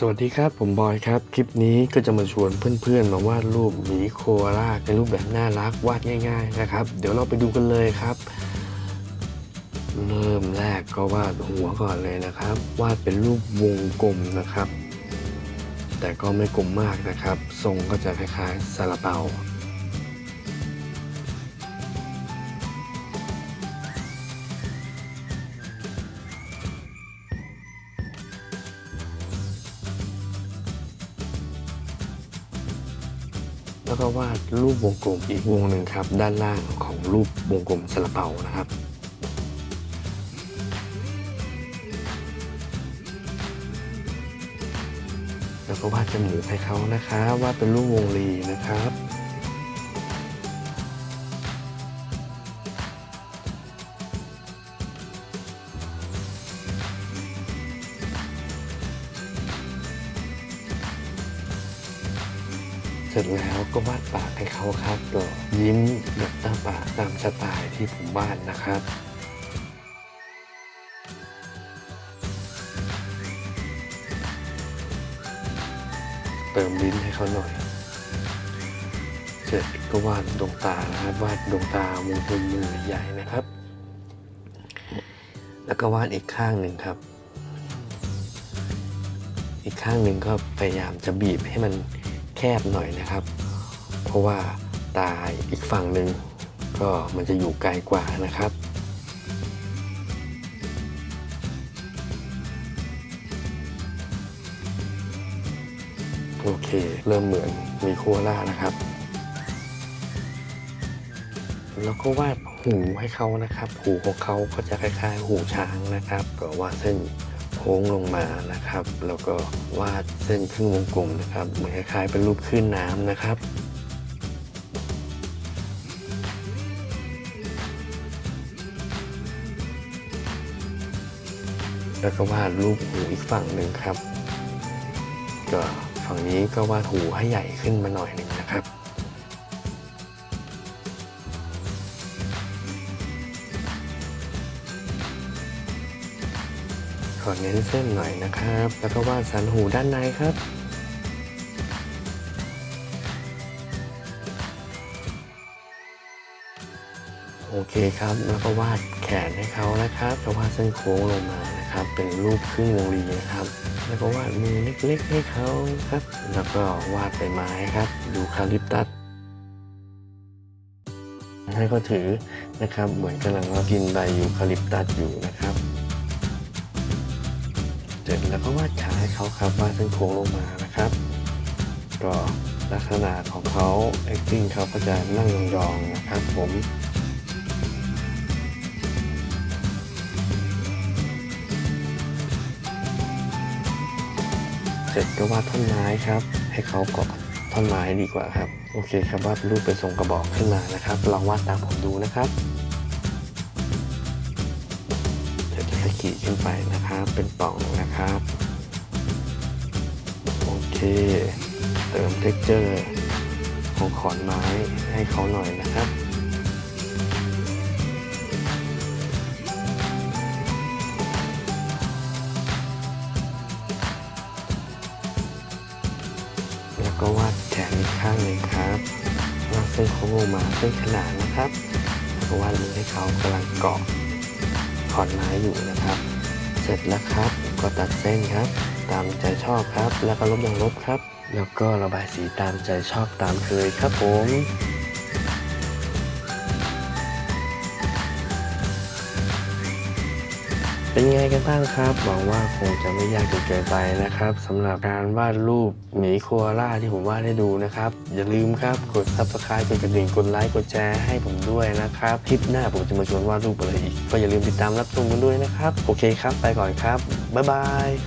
สวัสดีครับผมบอยครับ คลิปนี้ก็จะมาชวนเพื่อนๆ มาวาดรูปหมีโคอาล่าในรูปแบบน่ารักวาดง่าย ๆ นะครับ เดี๋ยวเราไปดูกันเลยครับ เริ่มแรกก็วาดหัวก่อนเลยนะครับ วาดเป็นรูปวงกลมนะครับ แต่ก็ไม่กลมมากนะครับ ทรงก็จะคล้ายๆซาลาเปา แล้วก็วาดรูปวงกลมอีกวงหนึ่งครับ ด้านล่างของรูปวงกลมสลับเปานะครับ แล้วก็วาดจมูกให้เขานะครับวาดเป็นรูปวงรีนะครับ ร็จแล้วก็วาดปากให้เขาครับก็ยิ้มแบบหน้าปากตามสไตล์ที่ผมวาดนะครับเติมลิ้นให้เขาหน่อย เสร็จก็วาดดวงตานะครับ วาดดวงตาวงกลมมือใหญ่นะครับ แล้วก็วาดอีกข้างหนึ่งครับ อีกข้างหนึ่งก็พยายามจะบีบให้มัน แคบหน่อยนะครับ เพราะว่าตาอีกฝั่งหนึ่งก็มันจะอยู่ไกลกว่านะครับ โอเค เริ่มเหมือนมีโคอาล่านะครับ แล้วก็วาดหูให้เขานะครับ หูของเขาก็จะคล้ายๆ หูช้างนะครับก็วาดเส้น ค้งลงมานะครับ แล้วก็วาดเส้นครึ่งวงกลมนะครับเหมือนคล้ายๆเป็นรูปคลื่นน้ำนะครับแล้วก็วาดรูปหูอีกฝั่งหนึ่งครับ ก็ฝั่งนี้ก็วาดหูให้ใหญ่ขึ้นมาหน่อยหนึ่งนะครับ อเน้นเส้นหน่อยนะครับ แล้วก็วาดสันหูด้านในครับโอเคครับ แล้วก็วาดแขนให้เขานะครับแล้ววาดเส้นโค้งลงมานะครับ เป็นรูปครึ่งวงรีนะครับ แล้วก็วาดมือเล็กๆให้เขาครับ แล้วก็วาดใบไม้ครับ ดูคาลิปตัสให้เขาถือนะครับ เหมือนกำลังกินใบยูคาลิปตัสอยู่นะครับ เสร็จแล้วก็วาดขาให้เขาครับวาดเส้นโค้งลงมานะครับก็ลักษณะของเขา acting เขาก็จะนั่งยองๆนะครับผมเสร็จก็วาดท่อนไม้ครับ ให้เขาเกาะท่อนไม้ดีกว่าครับ โอเคครับวาดรูปเป็นทรงกระบอกขึ้นมานะครับ ลองวาดตามผมดูนะครับ ขีดขึ้นไปนะครับ เป็นป่องนะครับ โอเค เติมเท็กเจอร์ของขอนไม้ให้เขาหน่อยนะครับแล้วก็วาดแขนอีกข้างหนึ่งครับวาดเส้นโค้งมาเส้นขนานนะครับวก็วาดมือให้เขากำลังเกาะ ขอนไม้อยู่นะครับ เสร็จแล้วครับก็ตัดเส้นครับ ตามใจชอบครับ แล้วก็ลบยางลบครับ แล้วก็ระบายสีตามใจชอบตามเคยครับผม เป็นไงกันบ้างครับ หวังว่าคงจะไม่ยากจนเกินไปนะครับสำหรับการวาดรูปหมีโคอาล่าที่ผมวาดให้ดูนะครับ อย่าลืมครับ กด subscribe กดกระดิ่งกดไลค์กดแชร์ให้ผมด้วยนะครับ คลิปหน้าผมจะมาชวนวาดรูปอะไรอีก ก็อย่าลืมติดตามรับชมกันด้วยนะครับ โอเคครับ ไปก่อนครับ บ๊ายบาย